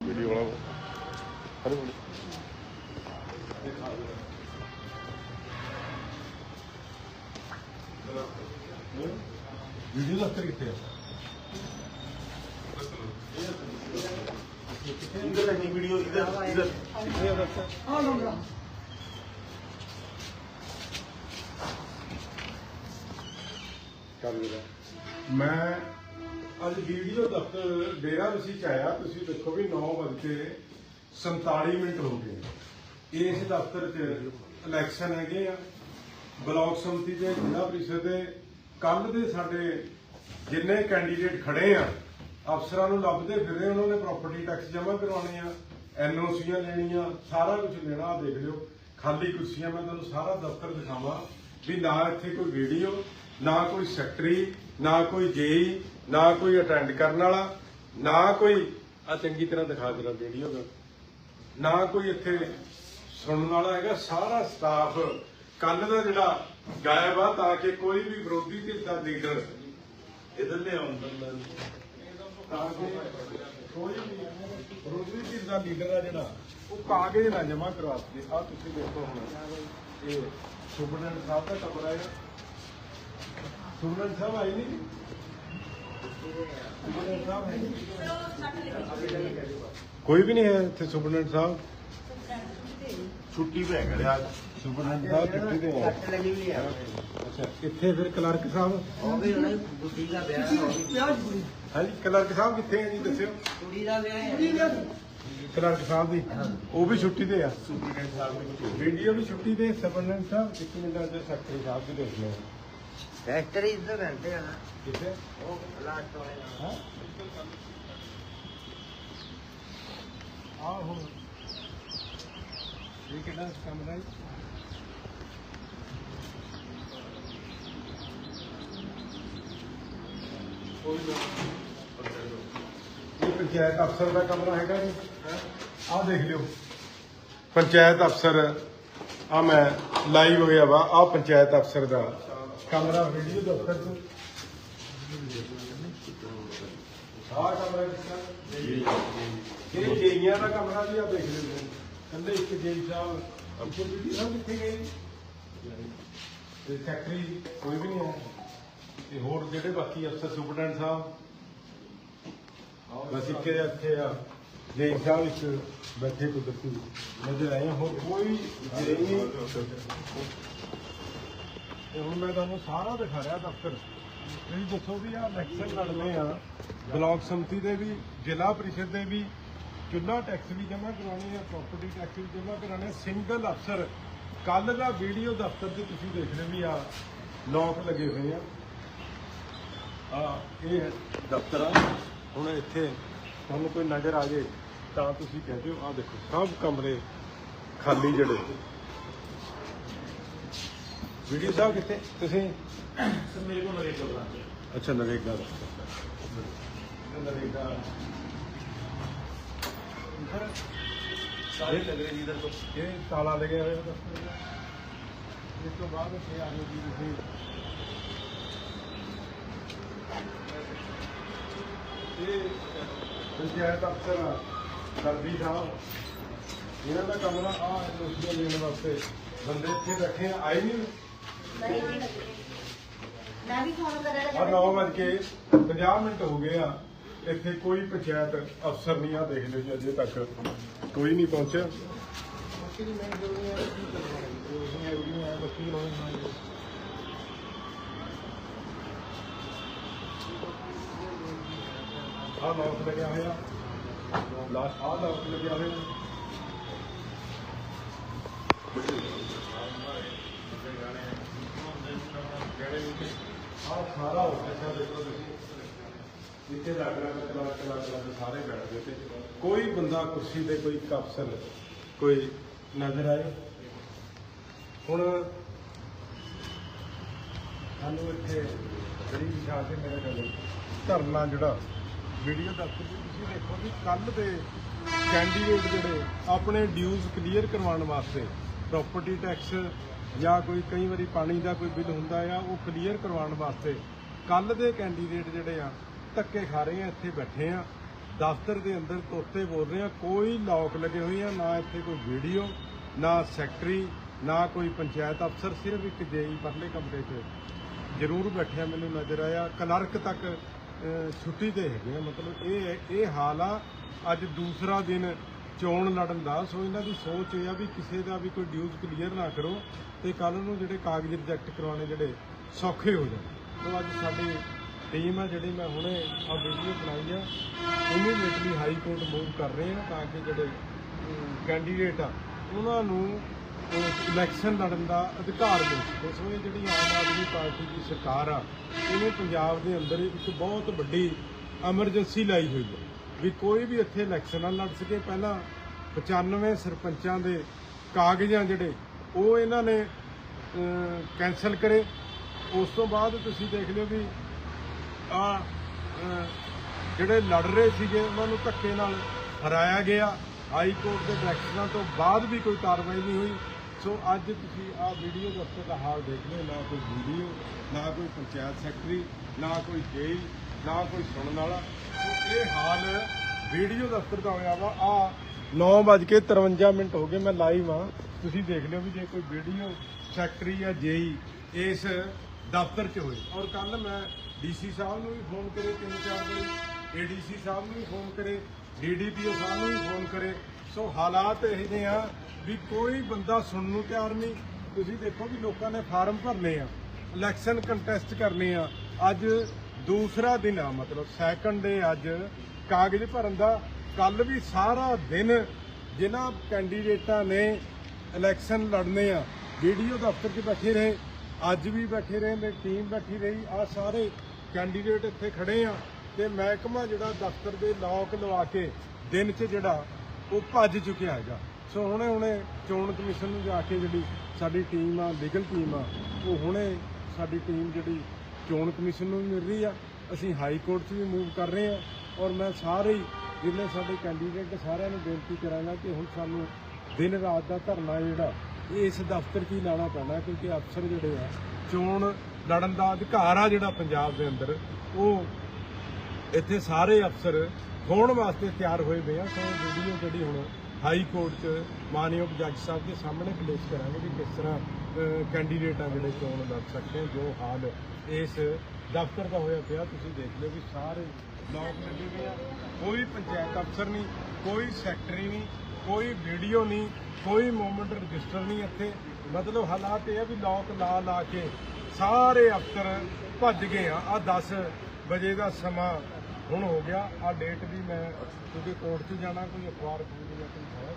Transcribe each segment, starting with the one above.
Video ਵਾਲਾ ਹਰੇ ਬੋਲੇ ਵੀਡੀਓ ਦਾ ਅਸਰ ਕਿੱਥੇ ਆ? ਇਧਰ ਹੈ ਵੀਡੀਓ ਇਧਰ ਇਧਰ। ਕਿੱਥੇ ਆ ਬੱਚਾ ਆ ਲੰਗਾ ਕਰ ਵੀਰਾ। ਮੈਂ ਅੱਜ ਵੀਡੀਓ ਦਫ਼ਤਰ ਡੇਰਾ ਬਸੀ ਚ ਤੁਸੀਂ ਦੇਖੋ ਵੀ 9 ਵਜੇ 47 ਮਿੰਟ ਹੋ ਗਏ ਇਸ ਦਫ਼ਤਰ 'ਚ ਇਲੈਕਸ਼ਨ ਹੈਗੇ ਆ, ਬਲਾਕ ਸਮਿਤੀ ਦੇ, ਜ਼ਿਲ੍ਹਾ ਪ੍ਰੀਸ਼ਦ ਦੇ ਕੱਲ ਦੇ ਸਾਡੇ ਜਿੰਨੇ ਕੈਂਡੀਡੇਟ ਖੜੇ ਆ, ਅਫਸਰਾਂ ਨੂੰ ਲੱਭਦੇ ਫਿਰਦੇ, ਉਹਨਾਂ ਨੇ ਪ੍ਰਾਪਰਟੀ ਟੈਕਸ ਜਮ੍ਹਾਂ ਕਰਵਾਉਣੇ ਆ ਐਨਓਸੀਆਂ ਲੈਣੀਆਂ, ਸਾਰਾ ਕੁਝ ਲੈਣਾ ਦੇਖ ਲਿਓ। ਖਾਲੀ ਕੁਰਸੀਆਂ, ਮੈਂ ਤੁਹਾਨੂੰ ਸਾਰਾ ਦਫ਼ਤਰ ਦਿਖਾਵਾਂ। ਵੀ ਨਾ ਇੱਥੇ ਕੋਈ ਵੀਡੀਓ ਨਾ ਕੋਈ ਸੈਕਟਰੀ ਨਾ ਕੋਈ ਜੇਈ, ਨਾ ਕੋਈ ਅਟੈਂਡ ਕਰਨ ਵਾਲਾ, ਨਾ ਕੋਈ ਆ ਚੰਗੀ ਤਰ੍ਹਾਂ ਦਿਖਾ ਦੇਣਾ ਵੀਡੀਓ ਦਾ। ਨਾ ਕੋਈ ਇੱਥੇ ਸੁਣਨ ਵਾਲਾ ਹੈਗਾ, ਸਾਰਾ ਸਟਾਫ ਕੱਲ ਦਾ ਜਿਹੜਾ ਗਾਇਬ ਆ, ਤਾਂ ਕਿ ਕੋਈ ਵੀ ਵਿਰੋਧੀ ਧਿਰ ਦਾ ਲੀਡਰ ਇਧਰ ਲੈ ਆਉਂਦਾ ਤਾਂ ਕੋਈ ਵਿਰੋਧੀ ਧਿਰ ਦਾ ਲੀਡਰ ਆ ਜਿਹੜਾ, ਉਹ ਕਾਗਜ਼ ਨਾ ਜਮਾ ਕਰਵਾ ਸਕੇ ਆ ਤੁਸੀਂ ਦੇਖੋ ਹੁਣ, ਇਹ ਸੁਪਰਡੈਂਟ ਸਾਹਿਬ ਦਾ ਕਮਰਾ ਹੈ। ਸੁਪਰਡੈਂਟ ਸਾਹਿਬ ਆਏ ਨਹੀਂ? ਕੋਈ ਵੀ ਨਹੀਂ ਹੈ ਇੱਥੇ ਸੁਪਰਡੈਂਟ ਸਾਹਿਬ। ਛੁੱਟੀ ਪੈ ਗਿਆ ਅੱਜ। ਸੁਪਰਡੈਂਟ ਸਾਹਿਬ ਛੁੱਟੀ ਤੇ ਹੈ। ਅੱਛਾ ਕਿੱਥੇ ਫਿਰ ਕਲਰਕ ਸਾਹਿਬ? ਉਹਦੇ ਨਾਲ ਗੁੱਡੀ ਦਾ ਵਿਆਹ ਹੋ ਹਾਂਜੀ ਕਲਰਕ ਸਾਹਿਬ ਕਿੱਥੇ ਹੈ ਜੀ ਦੱਸਿਓ। ਕੁੜੀ ਦਾ ਵਿਆਹ ਹੈ। ਕਲਰਕ ਸਾਹਿਬ ਦੀ। ਉਹ ਵੀ ਛੁੱਟੀ ਤੇ ਆ। ਵੀਡੀਓ ਵੀ ਛੁੱਟੀ ਤੇ ਸਬਨਨ ਸਾਹਿਬ ਇੱਕ ਮਿੰਟ ਅੰਦਰ ਸੈਕਟਰੀ ਸਾਹਿਬ ਦੀ ਦੇਖ ਲਓ। ਸੈਕਟਰੀ ਇੱਧਰ ਰਹਿੰਦੇ ਆ ਕਿੱਥੇ? ਉਹ ਲਾਟ ਤੋਂ ਹੈ। ਆਹ। ਹੋ ਇਹ ਕਿਹੜਾ ਕਮਰਾ ਹੈ ਪੰਚਾਇਤ ਅਫਸਰ ਦਾ ਕਮਰਾ ਹੈਗਾ ਜੀ। ਆਹ ਦੇਖ ਲਿਓ। ਪੰਚਾਇਤ ਅਫਸਰ ਆ ਮੈਂ ਲਾਈਵ ਹੋਇਆ ਵਾ ਆ ਪੰਚਾਇਤ ਅਫਸਰ ਦਾ ਕਮਰਾ ਵੀਡੀਓ ਦਫ਼ਤਰ ਚ ਆਹ ਕਮਰਾ ਕਿੱਥਾ ਇਹ ਜੇਈਆਂ ਦਾ ਕਮਰਾ ਵੀ ਆ ਦੇਖ ਲਿਓ। ਕਹਿੰਦੇ ਇੱਕ ਜੇਈ ਸਾਹਿਬ ਉੱਪਰ ਵੀ ਸਾਹਿਬ ਕਿੱਥੇ ਗਏ? ਤੇ ਸੈਕਟਰੀ ਕੋਈ ਵੀ ਨਹੀਂ ਹੈ ਤੇ ਹੋਰ ਜਿਹੜੇ ਬਾਕੀ ਅਫਸਰ ਸੁਪਰਡੈਂਟ ਸਾਹਿਬ ਬਸ ਇੱਕੇ ਇੱਥੇ ਆ। ਸਾਹਿਬ ਇੱਕ ਬੈਠੇ ਕੁਦਰਤੀ ਨਜ਼ਰ ਆਏ ਹੋਰ ਕੋਈ ਨਹੀਂ ਤੇ ਹੁਣ ਮੈਂ ਤੁਹਾਨੂੰ ਸਾਰਾ ਦਿਖਾ ਰਿਹਾ ਦਫ਼ਤਰ। ਤੁਸੀਂ ਦੱਸੋ ਵੀ ਆ ਇਲੈਕਸ਼ਨ ਲੜਨੇ ਆ। ਬਲਾਕ ਸੰਮਤੀ ਦੇ ਵੀ ਜ਼ਿਲ੍ਹਾ ਪ੍ਰੀਸ਼ਦ ਦੇ ਵੀ ਚੁੱਲਾ ਟੈਕਸ ਵੀ ਜਮ੍ਹਾਂ ਕਰਾਉਣੀ ਆ ਪ੍ਰਾਪਰਟੀ ਟੈਕਸ ਵੀ ਜਮ੍ਹਾਂ ਕਰਾਉਣੇ ਸਿੰਗਲ ਅਫਸਰ ਕੱਲ ਦਾ ਵੀਡੀਓ ਦਫ਼ਤਰ 'ਚ ਤੁਸੀਂ ਦੇਖ ਰਹੇ ਵੀ ਆ ਲੋਕ ਲੱਗੇ ਹੋਏ ਆ। ਆ ਇਹ ਦਫ਼ਤਰ। ਆ ਹੁਣ ਇੱਥੇ ਤੁਹਾਨੂੰ ਕੋਈ ਨਜ਼ਰ ਆ ਜੇ ਤਾਂ ਤੁਸੀਂ ਕਹਿੰਦੇ ਹੋ ਆ ਦੇਖੋ ਸਭ ਕਮਰੇ ਖਾਲੀ ਜਿਹੜੇ। ਵੀਡੀਓ ਸਾਹਿਬ ਕਿੱਥੇ? ਤੁਸੀਂ? ਸਰ ਮੇਰੇ ਕੋਲ ਨਰੇਗਾ ਬਣਾਉਂਦੇ ਅੱਛਾ ਨਰੇਗਾ ਦਾ। ਨਰੇਗਾ। ਸਾਰੇ ਤਗਰੇ ਜੀ ਦਾ ਇਹ ਤਾਲਾ ਲੱਗਿਆ ਹੋਇਆ। ਇਸ ਤੋਂ ਬਾਅਦ ਇਹ ਆਜੋ ਜੀ ਇਹ ਪੰਚਾਇਤ ਅਫਸਰ ਸਰਦੀ ਸਾਹਿਬ। ਇਹਨਾਂ ਦਾ ਕਮਰਾ ਆ ਨੋਟੀਆਂ ਲੈਣ ਵਾਸਤੇ ਬੰਦੇ ਇੱਥੇ ਬੈਠੇ ਆ ਆਏ ਨਹੀਂ। ਮੈਂ ਵੀ ਫੋਨ ਕਰਿਆ ਆ 9 ਵਜ ਕੇ 50 ਮਿੰਟ ਹੋ ਗਏ ਆ। ਇੱਥੇ ਕੋਈ ਪੰਚਾਇਤ ਅਫਸਰ ਨਹੀਂ ਆ ਦੇਖ ਲਿਓ ਜੀ ਅਜੇ ਤੱਕ। ਕੋਈ ਨਹੀਂ ਪਹੁੰਚਿਆ। ਆ ਲੋਕ ਲੱਗਿਆ ਹੋਇਆ। ਲਾਸਟ ਆਹ ਲੌਕ ਲੱਗਿਆ ਹੋਇਆ। ਆਹ ਸਾਰਾ ਹੋ ਦੇਖੋ ਤੁਸੀਂ। ਇੱਥੇ ਲੱਗ ਰਿਹਾ ਕਿ ਲੱਗ ਲੱਗ ਸਾਰੇ ਬੈਠ ਗਏ ਤੇ ਕੋਈ ਬੰਦਾ ਕੁਰਸੀ ਤੇ ਕੋਈ ਇੱਕ ਅਫਸਰ ਕੋਈ ਨਜ਼ਰ ਆਏ। ਹੁਣ ਸਾਨੂੰ ਇੱਥੇ ਜਿਹੜੀ ਵਿਸ਼ਾ ਕੇ ਮੇਰੇ ਨਾਲ ਧਰਨਾ ਜਿਹੜਾ ਵੀਡੀਓ ਦਫ਼ਤਰ ਦਾ ਤੁਸੀਂ ਦੇਖੋ ਵੀ ਕੱਲ ਦੇ ਕੈਂਡੀਡੇਟ ਜਿਹੜੇ ਆਪਣੇ ਡਿਊਜ਼ ਕਲੀਅਰ ਕਰਵਾਉਣ ਵਾਸਤੇ ਪ੍ਰਾਪਰਟੀ ਟੈਕਸ ਜਾਂ ਕੋਈ ਕਈ ਵਾਰੀ ਪਾਣੀ ਦਾ ਕੋਈ ਬਿੱਲ ਹੁੰਦਾ ਆ, ਉਹ ਕਲੀਅਰ ਕਰਵਾਉਣ ਵਾਸਤੇ ਕੱਲ ਦੇ ਕੈਂਡੀਡੇਟ ਜਿਹੜੇ ਆ, ਧੱਕੇ ਖਾ ਰਹੇ ਆ, ਇੱਥੇ ਬੈਠੇ ਆ। ਦਫ਼ਤਰ ਦੇ ਅੰਦਰ ਤੋਤੇ ਬੋਲ ਰਹੇ ਆ, ਕੋਈ ਲੌਕ ਲੱਗੇ ਹੋਏ ਆ, ਨਾ ਇੱਥੇ ਕੋਈ ਵੀਡੀਓ, ਨਾ ਸੈਕਟਰੀ ਨਾ ਕੋਈ ਪੰਚਾਇਤ ਅਫਸਰ, ਸਿਰਫ ਇੱਕ ਜੇਈ ਪਰਲੇ ਕਮਰੇ 'ਚ ਜ਼ਰੂਰ ਬੈਠਿਆ ਮੈਨੂੰ ਨਜ਼ਰ ਆਇਆ। ਕਲਰਕ ਤੱਕ ਛੁੱਟੀ ਤੇ ਹੈਗੇ ਆ। ਮਤਲਬ ਇਹ ਇਹ ਹਾਲ ਆ, ਅੱਜ ਦੂਸਰਾ ਦਿਨ ਚੋਣ ਲੜਨ ਦਾ। ਸੋ ਇਹਨਾਂ ਦੀ ਸੋਚ ਇਹ ਆ ਵੀ ਕਿਸੇ ਦਾ ਵੀ ਕੋਈ ਡਿਊਜ਼ ਕਲੀਅਰ ਨਾ ਕਰੋ ਤੇ ਕੱਲ ਨੂੰ ਜਿਹੜੇ ਕਾਗਜ਼ ਰਿਜੈਕਟ ਕਰਵਾਉਣੇ ਜਿਹੜੇ ਸੌਖੇ ਹੋ ਜਾਣ। ਸੋ ਅੱਜ ਸਾਡੀ ਟੀਮ ਆ ਜਿਹੜੀ ਮੈਂ ਹੁਣੇ ਆ ਵੀਡੀਓ ਬਣਾਈ ਆ ਇਮੀਡੀਏਟਲੀ ਹਾਈ ਕੋਰਟ ਮੂਵ ਕਰ ਰਹੇ ਆ ਤਾਂ ਕਿ ਜਿਹੜੇ ਕੈਂਡੀਡੇਟ ਆ, ਉਹਨਾਂ ਨੂੰ ਇਲੈਕਸ਼ਨ ਲੜਨ ਦਾ ਅਧਿਕਾਰ ਦੇ ਸਕੇ ਸੋ ਇਹ ਜਿਹੜੀ ਆਮ ਆਦਮੀ ਪਾਰਟੀ ਦੀ ਸਰਕਾਰ ਆ, ਇਹਨੇ ਪੰਜਾਬ ਦੇ ਅੰਦਰ ਇੱਕ ਬਹੁਤ ਵੱਡੀ ਐਮਰਜੈਂਸੀ ਲਾਈ ਹੋਈ ਹੈ ਵੀ ਕੋਈ ਵੀ ਇੱਥੇ ਇਲੈਕਸ਼ਨ ਨਾ ਲੜ ਸਕੇ। ਪਹਿਲਾਂ 95 ਸਰਪੰਚਾਂ ਦੇ ਕਾਗਜ਼ਾਂ ਜਿਹੜੇ, ਉਹ ਇਹਨਾਂ ਨੇ ਕੈਨਸਲ ਕਰੇ। ਉਸ ਤੋਂ ਬਾਅਦ ਤੁਸੀਂ ਦੇਖ ਲਿਓ ਵੀ ਆ ਜਿਹੜੇ ਲੜ ਰਹੇ ਸੀਗੇ, ਉਹਨਾਂ ਨੂੰ ਧੱਕੇ ਨਾਲ ਹਰਾਇਆ ਗਿਆ। ਹਾਈ ਕੋਰਟ ਦੇ ਡਾਇਰੈਕਸ਼ਨਾਂ ਤੋਂ ਬਾਅਦ ਵੀ ਕੋਈ ਕਾਰਵਾਈ ਨਹੀਂ ਹੋਈ। ਸੋ ਅੱਜ ਤੁਸੀਂ ਆ ਵੀਡੀਓ ਦਫ਼ਤਰ ਦਾ ਹਾਲ ਦੇਖ ਲਿਓ ਨਾ ਕੋਈ ਵੀਡੀਓ, ਨਾ ਕੋਈ ਪੰਚਾਇਤ ਸੈਕਟਰੀ, ਨਾ ਕੋਈ ਜੇਈ ਨਾ ਕੋਈ ਸੁਣਨ ਵਾਲਾ। ਸੋ ਇਹ ਹਾਲ ਵੀਡੀਓ ਦਫ਼ਤਰ ਦਾ ਹੋਇਆ ਵਾ। ਆ 9:53 ਮਿੰਟ ਹੋ ਗਏ, ਮੈਂ ਲਾਈਵ ਆ ਤੁਸੀਂ ਦੇਖ ਲਿਓ ਵੀ ਜੇ ਕੋਈ ਵੀਡੀਓ, ਸੈਕਟਰੀ ਜਾਂ ਜੇਈ ਇਸ ਦਫ਼ਤਰ 'ਚ ਹੋਏ। ਔਰ ਕੱਲ ਮੈਂ ਡੀਸੀ ਸਾਹਿਬ ਨੂੰ ਵੀ ਫੋਨ ਕਰੇ ਤਿੰਨ ਚਾਰ ਵਾਰੀ ਏਡੀਸੀ ਸਾਹਿਬ ਨੂੰ ਵੀ ਫੋਨ ਕਰੇ ਡੀਡੀਪੀਓ ਸਾਹਿਬ ਨੂੰ ਵੀ ਫੋਨ ਕਰੇ। ਸੋ ਹਾਲਾਤ ਇਹ ਜਿਹੇ ਆ ਵੀ ਕੋਈ ਬੰਦਾ ਸੁਣਨ ਨੂੰ ਤਿਆਰ ਨਹੀਂ। ਤੁਸੀਂ ਦੇਖੋ ਵੀ ਲੋਕਾਂ ਨੇ ਫਾਰਮ ਭਰਨੇ ਆ, ਇਲੈਕਸ਼ਨ ਕੰਟੈਸਟ ਕਰਨੇ ਆ। ਅੱਜ ਦੂਸਰਾ ਦਿਨ ਆ, ਮਤਲਬ ਸੈਕੰਡ ਡੇ ਅੱਜ ਕਾਗਜ਼ ਭਰਨ ਦਾ। ਕੱਲ ਵੀ ਸਾਰਾ ਦਿਨ ਜਿਨ੍ਹਾਂ ਕੈਂਡੀਡੇਟਾਂ ਨੇ ਇਲੈਕਸ਼ਨ ਲੜਨੇ ਆ ਵੀਡੀਓ ਦਫ਼ਤਰ 'ਚ ਬੈਠੇ ਰਹੇ, ਅੱਜ ਵੀ ਬੈਠੇ ਰਹੇ ਮੇਰੀ ਟੀਮ ਬੈਠੀ ਰਹੀ ਆ ਸਾਰੇ ਕੈਂਡੀਡੇਟ ਇੱਥੇ ਖੜੇ ਆ। ਤੇ ਮਹਿਕਮਾ ਜਿਹੜਾ ਦਫ਼ਤਰ ਦੇ ਲੋਕ ਲਵਾ ਕੇ ਦਿਨ 'ਚ ਜਿਹੜਾ ਉਹ ਭੱਜ ਚੁੱਕਿਆ ਹੈਗਾ। ਸੋ ਹੁਣੇ ਹੁਣੇ ਚੋਣ ਕਮਿਸ਼ਨ ਨੂੰ ਜਾ ਕੇ ਜਿਹੜੀ ਸਾਡੀ ਟੀਮ ਆ, ਲੀਗਲ ਟੀਮ ਆ, ਉਹ ਹੁਣੇ ਸਾਡੀ ਟੀਮ ਜਿਹੜੀ ਚੋਣ ਕਮਿਸ਼ਨ ਨੂੰ ਵੀ ਮਿਲ ਰਹੀ ਆ। ਅਸੀਂ ਹਾਈ ਕੋਰਟ 'ਚ ਵੀ ਮੂਵ ਕਰ ਰਹੇ ਆ ਔਰ ਮੈਂ ਸਾਰੇ ਹੀ ਜਿੰਨੇ ਸਾਡੇ ਕੈਂਡੀਡੇਟ ਸਾਰਿਆਂ ਨੂੰ ਬੇਨਤੀ ਕਰਾਂਗਾ ਕਿ ਹੁਣ ਸਾਨੂੰ ਦਿਨ ਰਾਤ ਦਾ ਧਰਨਾ ਜਿਹੜਾ ਇਹ ਇਸ ਦਫ਼ਤਰ 'ਚ ਹੀ ਲਾਣਾ ਪੈਣਾ ਕਿਉਂਕਿ ਅਫਸਰ ਜਿਹੜੇ ਆ, ਚੋਣ ਲੜਨ ਦਾ ਅਧਿਕਾਰ ਆ ਜਿਹੜਾ ਪੰਜਾਬ ਦੇ ਅੰਦਰ, ਉਹ ਇੱਥੇ ਸਾਰੇ ਅਫਸਰ ਹੋਣ ਵਾਸਤੇ ਤਿਆਰ ਹੋਏ ਪਏ ਆ। ਸੋ ਵੀਡੀਓ ਜਿਹੜੀ ਹੁਣ ਹਾਈ ਕੋਰਟ 'ਚ ਮਾਨਯੋਗ ਜੱਜ ਸਾਹਿਬ ਦੇ ਸਾਹਮਣੇ ਪਲੇਸ ਕਰਾਂਗੇ ਵੀ ਕਿਸ ਤਰ੍ਹਾਂ ਕੈਂਡੀਡੇਟ ਆ ਜਿਹੜੇ ਚੋਣ ਲੜ ਸਕਦੇ ਜੋ ਹਾਲ ਇਸ ਦਫ਼ਤਰ ਦਾ ਹੋਇਆ ਪਿਆ, ਤੁਸੀਂ ਦੇਖ ਲਿਓ ਵੀ ਸਾਰੇ ਲੋਕ ਲੱਗੇ ਹੋਏ ਆ। ਕੋਈ ਪੰਚਾਇਤ ਅਫਸਰ ਨਹੀਂ, ਕੋਈ ਸੈਕਟਰੀ ਨਹੀਂ, ਕੋਈ ਵੀਡੀਓ ਨਹੀਂ, ਕੋਈ ਮੂਵਮੈਂਟ ਰਜਿਸਟਰ ਨਹੀਂ ਇੱਥੇ। ਮਤਲਬ ਹਾਲਾਤ ਇਹ ਆ ਵੀ ਲੋਕ ਲਾ ਲਾ ਕੇ ਸਾਰੇ ਅਫਸਰ ਭੱਜ ਗਏ ਆ। ਆ 10 ਵਜੇ ਦਾ ਸਮਾਂ ਹੁਣ ਹੋ ਗਿਆ ਆ ਡੇਟ ਵੀ ਮੈਂ ਕਿਉਂਕਿ ਕੋਰਟ 'ਚ ਜਾਣਾ, ਕੋਈ ਅਖਬਾਰ ਖੋਲ੍ਹਣੀ ਜਾਂ ਕੋਈ ਹੈ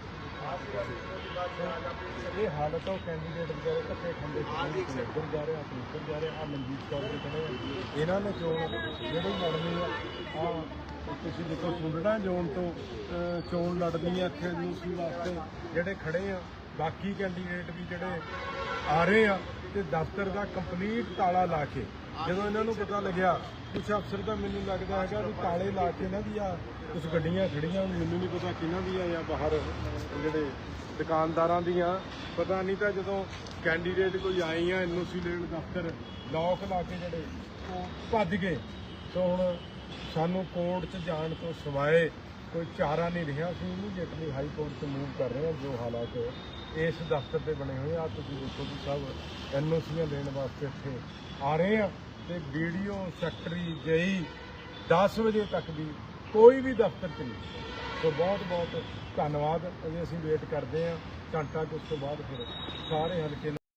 ਇਹ ਹਾਲਤ ਆ ਕੈਂਡੀਡੇਟ ਵਗੈਰਾ ਧੱਕੇ ਖਾਂਦੇ ਇੱਧਰ ਜਾ ਰਹੇ ਆ, ਕੋਈ ਜਾ ਰਹੇ ਆ ਆਹ ਮਨਜੀਤ ਕੌਰ ਦੇ ਖੜੇ ਆ। ਇਹਨਾਂ ਨੇ ਚੋਣ, ਜਿਹੜੀ ਲੜਨੀ ਆ ਆ ਤੁਸੀਂ ਦੇਖੋ ਸੁਣਨਾ ਜ਼ੋਨ ਤੋਂ ਚੋਣ ਲੜਨੀ ਆ ਇੱਥੇ ਯੂਸੀ ਵਾਸਤੇ, ਜਿਹੜੇ ਖੜੇ ਆ, ਬਾਕੀ ਕੈਂਡੀਡੇਟ ਵੀ ਜਿਹੜੇ ਆ ਰਹੇ ਆ, ਤੇ ਦਫ਼ਤਰ ਦਾ ਕੰਪਲੀਟ ਤਾਲਾ ਲਾ ਕੇ ਜਦੋਂ ਇਹਨਾਂ ਨੂੰ ਪਤਾ ਲੱਗਿਆ ਕੁਝ ਅਫਸਰ ਤਾਂ ਮੈਨੂੰ ਲੱਗਦਾ ਹੈਗਾ ਵੀ ਤਾਲੇ ਲਾ ਕੇ ਇਹਨਾਂ ਦੀ ਆ ਕੁਝ ਗੱਡੀਆਂ ਖੜੀਆਂ। ਹੁਣ ਮੈਨੂੰ ਨਹੀਂ ਪਤਾ ਕਿਹਨਾਂ ਦੀਆਂ ਜਾਂ ਬਾਹਰ ਜਿਹੜੇ ਦੁਕਾਨਦਾਰਾਂ ਦੀਆਂ। ਪਤਾ ਨਹੀਂ ਤਾਂ ਜਦੋਂ ਕੈਂਡੀਡੇਟ ਕੋਈ ਆਏ ਆ ਐਨਓਸੀ ਲੈਣ ਦਫ਼ਤਰ ਲੋਕ ਲਾ ਕੇ ਜਿਹੜੇ ਉਹ ਭੱਜ ਗਏ। ਸੋ ਹੁਣ ਸਾਨੂੰ ਕੋਰਟ 'ਚ ਜਾਣ ਤੋਂ ਸਿਵਾਏ ਕੋਈ ਚਾਰਾ ਨਹੀਂ ਰਿਹਾ। ਅਸੀਂ ਇਮੀਡੀਏਟਲੀ ਹਾਈ ਕੋਰਟ 'ਚ ਮੂਵ ਕਰ ਰਹੇ ਹਾਂ, ਜੋ ਹਾਲਾਤ ਇਸ ਦਫ਼ਤਰ ਤੇ ਬਣੇ ਹੋਏ ਆ। ਤੁਸੀਂ ਦੇਖੋ ਵੀ ਸਭ ਐਨਓਸੀਆਂ ਲੈਣ ਵਾਸਤੇ ਇੱਥੇ ਆ ਰਹੇ ਆ। ਤੇ ਵੀਡੀਓ ਸੈਕਟਰੀ ਜਈ 10 ਵਜੇ ਤੱਕ ਵੀ ਕੋਈ ਵੀ ਦਫ਼ਤਰ 'ਚ ਨਹੀਂ। ਸੋ ਬਹੁਤ ਬਹੁਤ ਧੰਨਵਾਦ। ਅਜੇ ਅਸੀਂ ਵੇਟ ਕਰਦੇ ਹਾਂ। ਘੰਟਾ ਕੁ ਉਸ ਤੋਂ ਬਾਅਦ ਫਿਰ ਸਾਰੇ ਹਲਕੇ